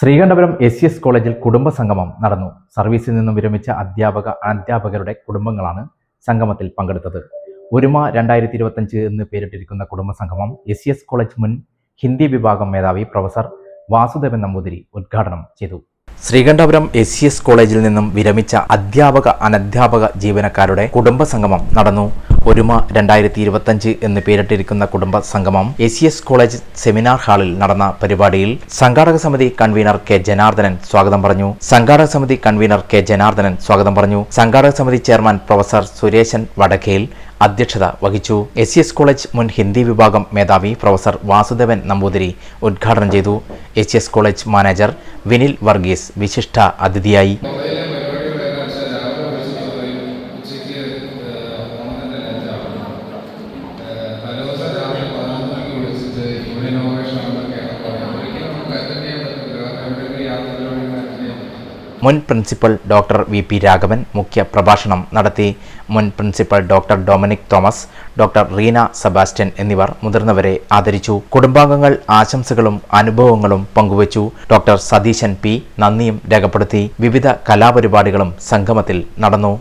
Sreekandapuram S C S കോളേജിൽ കുടുംബ സംഗമം നടന്നു. സർവീസിൽ നിന്നും വിരമിച്ച അധ്യാപക അധ്യാപകരുടെ കുടുംബങ്ങളാണ് സംഗമത്തിൽ പങ്കെടുത്തത്. ഒരുമ രണ്ടായിരത്തി ഇരുപത്തഞ്ച് എന്ന് പേരിട്ടിരിക്കുന്ന കുടുംബ സംഗമം എസ് സി എസ് കോളേജ് മുൻ ഹിന്ദി വിഭാഗം മേധാവി പ്രൊഫസർ വാസുദേവൻ നമ്പൂതിരി ഉദ്ഘാടനം ചെയ്തു. ശ്രീകണ്ഠപുരം എസ് സി എസ് കോളേജിൽ നിന്നും വിരമിച്ച അധ്യാപക അനധ്യാപക ജീവനക്കാരുടെ കുടുംബ സംഗമം നടന്നു. ഒരുമ രണ്ടായിരത്തി ഇരുപത്തഞ്ച് എന്ന് പേരിട്ടിരിക്കുന്ന കുടുംബ സംഗമം A C S college seminar ഹാളിൽ നടന്ന പരിപാടിയിൽ സംഘാടക സമിതി കൺവീനർ കെ ജനാർദ്ദനൻ സ്വാഗതം പറഞ്ഞു. സംഘാടക സമിതി കൺവീനർ കെ ജനാർദ്ദനൻ സ്വാഗതം പറഞ്ഞു. സംഘാടക സമിതി ചെയർമാൻ പ്രൊഫസർ സുരേശൻ വടക്കേൽ അധ്യക്ഷത വഹിച്ചു. എസ് സി എസ് കോളേജ് മുൻ ഹിന്ദി വിഭാഗം മേധാവി പ്രൊഫസർ വാസുദേവൻ നമ്പൂതിരി ഉദ്ഘാടനം ചെയ്തു. S C S college manager Vinil Varghese വിശിഷ്ട അതിഥിയായി. മുൻ principal doctor V P Raghavan മുഖ്യ പ്രഭാഷണം നടത്തി. മുൻ principal doctor Dominic Thomas doctor Reena Sebastian എന്നിവർ മുതിർന്നവരെ ആദരിച്ചു. കുടുംബാംഗങ്ങൾ ആശംസകളും അനുഭവങ്ങളും പങ്കുവച്ചു. ഡോക്ടർ സതീശൻ പി നന്ദിയും രേഖപ്പെടുത്തി. വിവിധ കലാപരിപാടികളും സംഗമത്തിൽ നടന്നു.